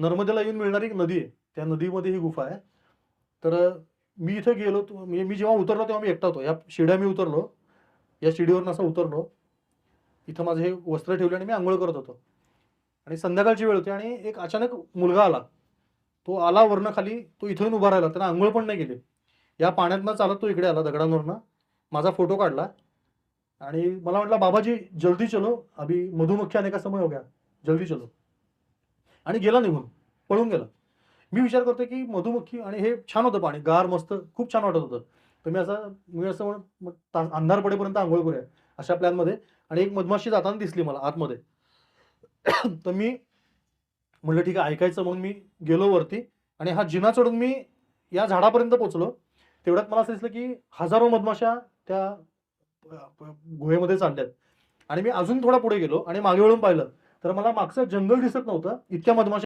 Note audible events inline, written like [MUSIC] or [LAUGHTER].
नर्मदेला येऊन मिळणारी एक नदी आहे. त्या नदीमध्ये ही गुफा आहे. तर मी इथं गेलो म्हणजे मी मी जेव्हा उतरलो तेव्हा मी एकटा होतो. या शिड्या मी उतरलो. या शिडीवरून असं उतरलो. इथं माझं हे वस्त्र ठेवले आणि मी आंघोळ करत होतो. आणि संध्याकाळची वेळ होती आणि एक अचानक मुलगा आला. तो आला वरनं खाली तो इथून उभा राहिला. त्यानं आंघोळ पण नाही केली. या पाण्यातनं चालत तो इकडे आला दगडांवरनं. माझा फोटो काढला. आणि मला म्हटलं बाबाजी जल्दी चलो. अभी मधुमक्खी अनेका समय हो गया. जल्दी चलो. आणि गेला निघून पळून गेला. मी विचार करतो की मधुमक्खी आणि हे छान होतं पाणी गार मस्त खूप छान वाटत होतं. तर मी असं मी असं म्हण अंधार पडेपर्यंत आंघोळ करूया अशा प्लॅनमध्ये आणि एक मधमाशी जाताना दिसली मला आतमध्ये. [COUGHS] तर मी म्हटलं ठीक आहे ऐकायचं. म्हणून मी गेलो वरती आणि हा जिना चढून मी या झाडापर्यंत पोचलो. तेवढ्यात मला असं दिसलं की हजारो मधमाशा त्या गुहेमध्ये चालल्यात. आणि मी अजून थोडा पुढे गेलो आणि मागे वळून पाहिलं. तर मला मागचं जंगल दिसत नव्हतं. इतक्या मधमाशा